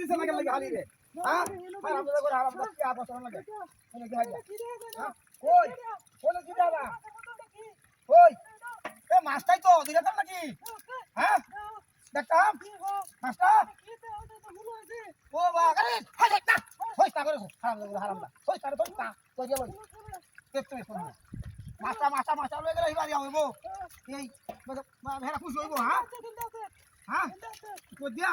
দিছে না লাগে খালি রে। হ্যাঁ? হারাম দাদা করে হারাম দাদা কি আপস লাগে? এনে কি হাইয়া হ্যাঁ? কই? কোন কি দাদা কই? এ, মাছটাই তো দিলাম নাকি? হ্যাঁ? দেখতাম। মাছটা? ও বা আরে হাই দেখ না হইস না করে হারাম দাদা হারাম দাদা হইস না হইস না। কই যাব দেখতে শুন মাছটা মাছটা মাছটা লয়ে গেলে হিবারি হইব। এই ভেড়া খুশি হইব হ্যাঁ? হ্যাঁ? দিয়া?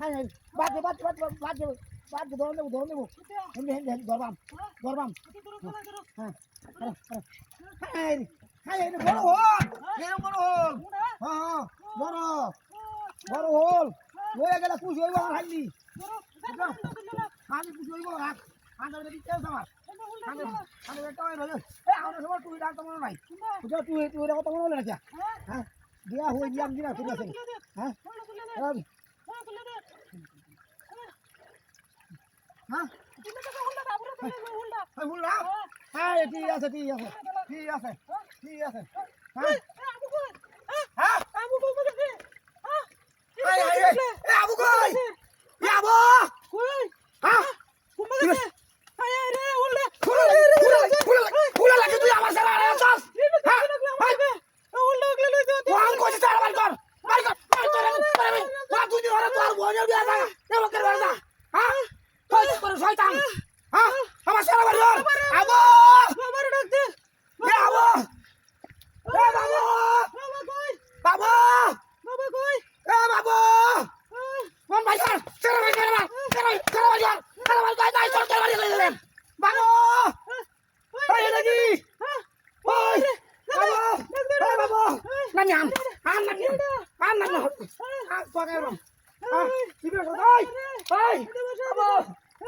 হ্যাঁ, হ্যাঁ বাদ দে বাদ দে বাদ দে বাদ দে বাদ দে, ধরে দেবো ধরে দেবো হেঁটে হেঁটে হেঁটে ধরবাম ধরবাম হ্যাঁ হ্যাঁ হ্যাঁ, হ্যাঁ বড় হোক এরকম বড় হোক হ্যাঁ, হ্যাঁ বড় বড় হোল। হয়ে গেলে কুশ হইব আমার হাঁটলি আমি কুশ হইব হাত আন্দাজ দিতে আমার দিয়া হ্যাঁ হ্যাঁ হ্যাঁ হ্যাঁ হ্যাঁ ঠিক আছে ঠিক আছে ঠিক আছে ঠিক আছে হ্যাঁ হ্যাঁ শয়তান। হ্যাঁ? আমার সারা বাড়ি আবো! আমার ডাকতে এ আবো! এ বাবু! বাবা কই? বাবা! বাবা কই? এ বাবু! মন ভাই স্যার সারা ভাই সারা ভাই সারা সারা ভাই সারা ভাই কই তাই সর সারা ভাই কই দেন বাবু! এই নাকি? ওই বাবু! এ বাবু! না নিয়াম আম না নিয়াম আম না নিয়াম আ তো গায়রম আ কি বেটা ওই ওই বাবু!